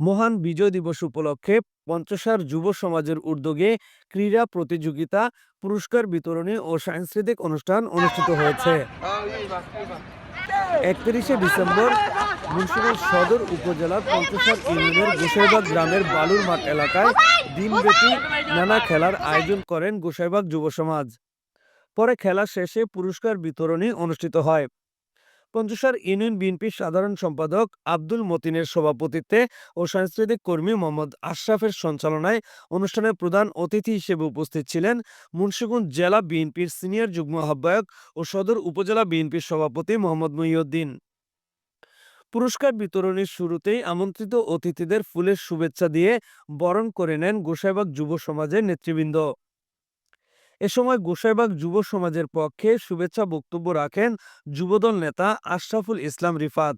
মহান বিজয় দিবস উপলক্ষে পঞ্চসার যুব সমাজের উদ্যোগে ক্রীড়া প্রতিযোগিতা, পুরস্কার বিতরণী ও সাংস্কৃতিক অনুষ্ঠান অনুষ্ঠিত হয়েছে। একত্রিশে ডিসেম্বর মুন্সিগঞ্জ সদর উপজেলার পঞ্চসার ইউনিয়নের গোসাইবাগ গ্রামের বালুর মাঠ এলাকায় দিনব্যাপী নানা খেলার আয়োজন করেন গোসাইবাগ যুব সমাজ। পরে খেলা শেষে পুরস্কার বিতরণী অনুষ্ঠিত হয়। পঞ্চসার ইউনিয়ন বিএনপির সাধারণ সম্পাদক আব্দুল মতিনের সভাপতিত্বে ও সাংস্কৃতিক কর্মী মোহাম্মদ আশরাফের সঞ্চালনায় অনুষ্ঠানে প্রধান অতিথি হিসেবে উপস্থিত ছিলেন মুন্সিগঞ্জ জেলা বিএনপির সিনিয়র যুগ্ম আহ্বায়ক ও সদর উপজেলা বিএনপির সভাপতি মোহাম্মদ মহিউদ্দিন পুরস্কার বিতরণীর শুরুতেই আমন্ত্রিত অতিথিদের ফুলের শুভেচ্ছা দিয়ে বরণ করে নেন গোসাইবাগ যুব সমাজের নেতৃবৃন্দ। এ সময় গোসাইবাগ যুব সমাজের পক্ষে শুভেচ্ছা বক্তব্য রাখেন যুবদল নেতা আশরাফুল ইসলাম রিফাত।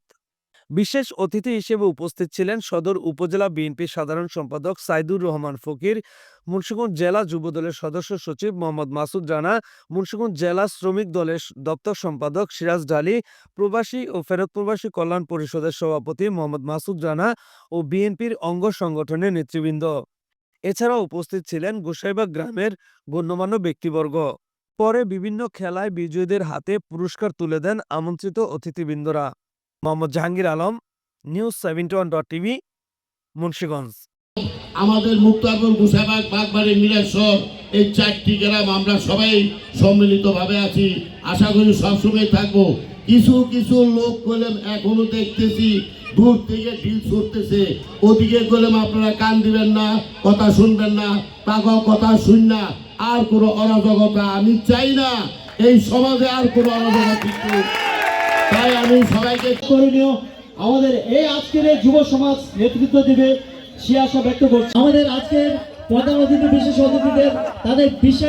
বিশেষ অতিথি হিসেবে উপস্থিত ছিলেন সদর উপজেলা বিএনপির সাধারণ সম্পাদক সাইদুর রহমান ফকির, মুন্সিগঞ্জ জেলা যুবদলের সদস্য সচিব মোহাম্মদ মাসুদ রানা, মুন্সিগঞ্জ জেলা শ্রমিক দলের দপ্তর সম্পাদক সিরাজ ডালি প্রবাসী ও ফেরত প্রবাসী কল্যাণ পরিষদের সভাপতি মোহাম্মদ মাসুদ রানা ও বিএনপির অঙ্গ সংগঠনের নেতৃবৃন্দ। এছাড়াও উপস্থিত ছিলেন গোসাইবাগ গ্রামের গণ্যমান্য ব্যক্তিবর্গ। পরে বিভিন্ন খেলায় বিজয়ীদের হাতে পুরস্কার তুলে দেন আমন্ত্রিত অতিথিবৃন্দরা। Mohammad Jahangir Alam, news seventy one dot TV, Munshiganj. আমাদের মুক্তারপুর গুসাবাগ বাগবাড়ি মিরাসর এই চারটি গ্রাম আমরা সবাই সম্মিলিতভাবে আছি। আশা করি সবসময় থাকব। কিছু কিছু লোক কলম এখনও দেখতেছি, দূর থেকে ঢিল ছুটতেছে। ওদিকে কলম আপনারা কান দিবেন না, কথা শুনবেন না তাকে কথা শুন না, আর কোনো অরাজকতা আমি চাই না। এই সমাজে আর কোনো অরাজকতা তাই আমি সবাইকে করণীয় আমাদের এই আজকের যুব সমাজ নেতৃত্ব দেবে সে আশা ব্যক্ত করছে। আমাদের আজকের প্রধান অতিথি বিশেষ অতিথিদের তাদের বিশেষ